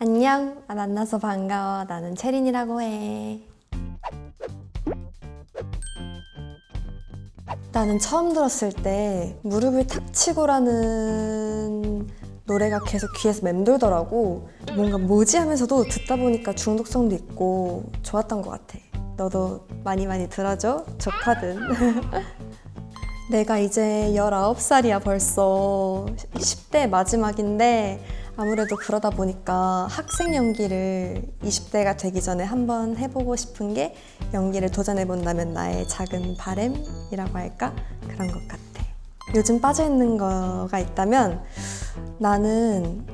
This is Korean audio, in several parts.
안녕. 아, 만나서 반가워. 나는 채린이라고 해. 나는 처음 들었을 때 무릎을 탁 치고라는 노래가 계속 귀에서 맴돌더라고. 뭔가 뭐지 하면서도 듣다 보니까 중독성도 있고 좋았던 것 같아. 너도 많이 많이 들어줘. 좋거든. 내가 이제 19살이야 벌써 10대 마지막인데 아무래도 그러다 보니까 학생 연기를 20대가 되기 전에 한번 해보고 싶은 게 연기를 도전해본다면 나의 작은 바램이라고 할까? 그런 것 같아. 요즘 빠져있는 거가 있다면 나는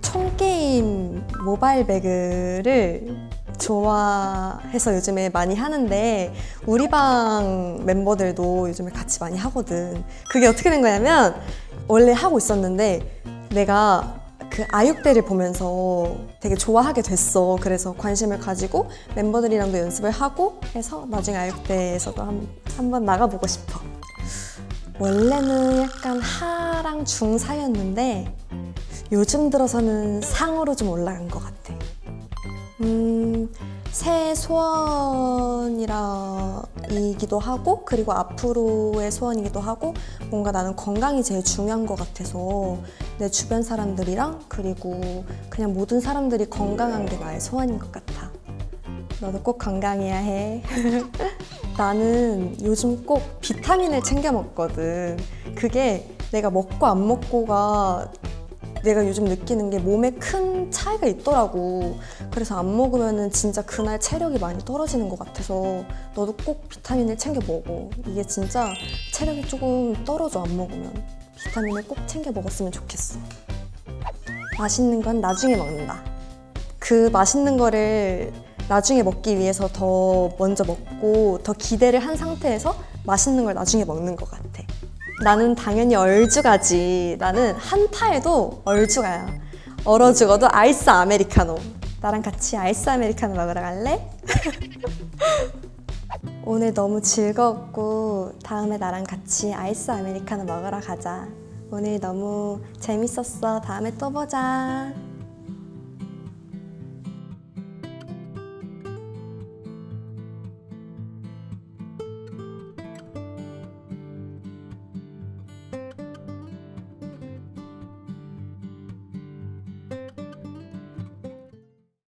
총게임 모바일 배그를 좋아해서 요즘에 많이 하는데 우리 방 멤버들도 요즘에 같이 많이 하거든. 그게 어떻게 된 거냐면 원래 하고 있었는데 내가 그 아육대를 보면서 되게 좋아하게 됐어. 그래서 관심을 가지고 멤버들이랑도 연습을 하고 해서 나중에 아육대에서도 한, 한번 나가보고 싶어. 원래는 약간 하랑 중 사이였는데 요즘 들어서는 상으로 좀 올라간 것 같아. 음, 새 소원이라 이기도 하고 그리고 앞으로의 소원이기도 하고 뭔가 나는 건강이 제일 중요한 것 같아서 내 주변 사람들이랑 그리고 그냥 모든 사람들이 건강한 게 나의 소원인 것 같아. 너도 꼭 건강해야 해. 나는 요즘 꼭 비타민을 챙겨 먹거든. 그게 내가 먹고 안 먹고가 내가 요즘 느끼는 게 몸에 큰 차이가 있더라고. 그래서 안 먹으면은 진짜 그날 체력이 많이 떨어지는 것 같아서 너도 꼭 비타민을 챙겨 먹어. 이게 진짜 체력이 조금 떨어져 안 먹으면 비타민을 꼭 챙겨 먹었으면 좋겠어. 맛있는 건 나중에 먹는다. 그 맛있는 거를 나중에 먹기 위해서 더 먼저 먹고 더 기대를 한 상태에서 맛있는 걸 나중에 먹는 것 같아. 나는 당연히 얼죽아지. 나는 한타에도 얼죽아야. 얼어 죽어도 아이스 아메리카노. 나랑 같이 아이스 아메리카노 먹으러 갈래? 오늘 너무 즐거웠고 다음에 나랑 같이 아이스 아메리카노 먹으러 가자. 오늘 너무 재밌었어. 다음에 또 보자.